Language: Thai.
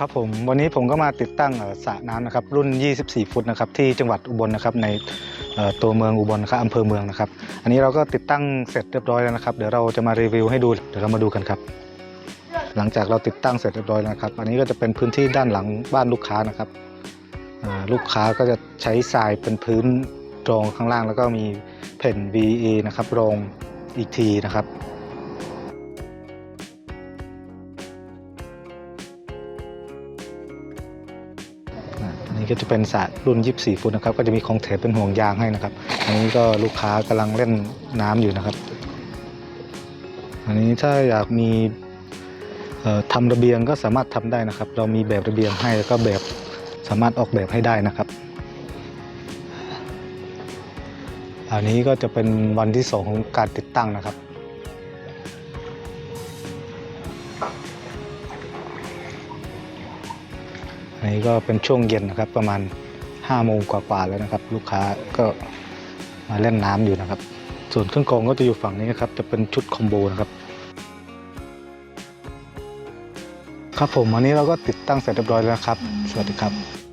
ครับผมวันนี้ผมก็มาติดตั้งสระน้ำนะครับรุ่น 24 ฟุตนะครับที่จังหวัดอุบลนะครับในตัวเมืองอุบลนะครับอำเภอเมืองนะครับ อันนี้เราก็ติดตั้งเสร็จเรียบร้อยแล้วนะครับ เดี๋ยวเราจะมารีวิวให้ดูเดี๋ยวเรามาดูกันครับ หลังจากเราติดตั้งเสร็จเรียบร้อยแล้วนะครับ อันนี้ก็จะเป็นพื้นที่ด้านหลังบ้านลูกค้านะครับลูกค้าก็จะใช้ทรายเป็นพื้นรองข้างล่าง แล้วก็มีแผ่น VA นะครับรองอีกทีนะครับ ก็จะเป็นสระรุ่น 24 ฟุตนะครับ ก็จะมีของแถเป็นห่วงยางให้นะครับ อันนี้ก็ลูกค้ากำลังเล่นน้ำอยู่นะครับ อันนี้ถ้าอยากมีเอ่อทำระเบียงก็สามารถทำได้นะครับ เรามีแบบระเบียงให้แล้วก็แบบสามารถออกแบบให้ได้นะครับ อันนี้ก็จะเป็นวันที่สองของการติดตั้งนะครับ อันนี้ก็เป็นช่วงเย็นนะครับ ประมาณ5โมงกว่าๆแล้วนะครับ ลูกค้าก็มาเล่นน้ำอยู่นะครับ ส่วนเครื่องกรองก็จะอยู่ฝั่งนี้นะครับ จะเป็นชุดคอมโบนะครับ ครับผมวันนี้เราก็ติดตั้งเสร็จเรียบร้อยแล้วครับ สวัสดีครับ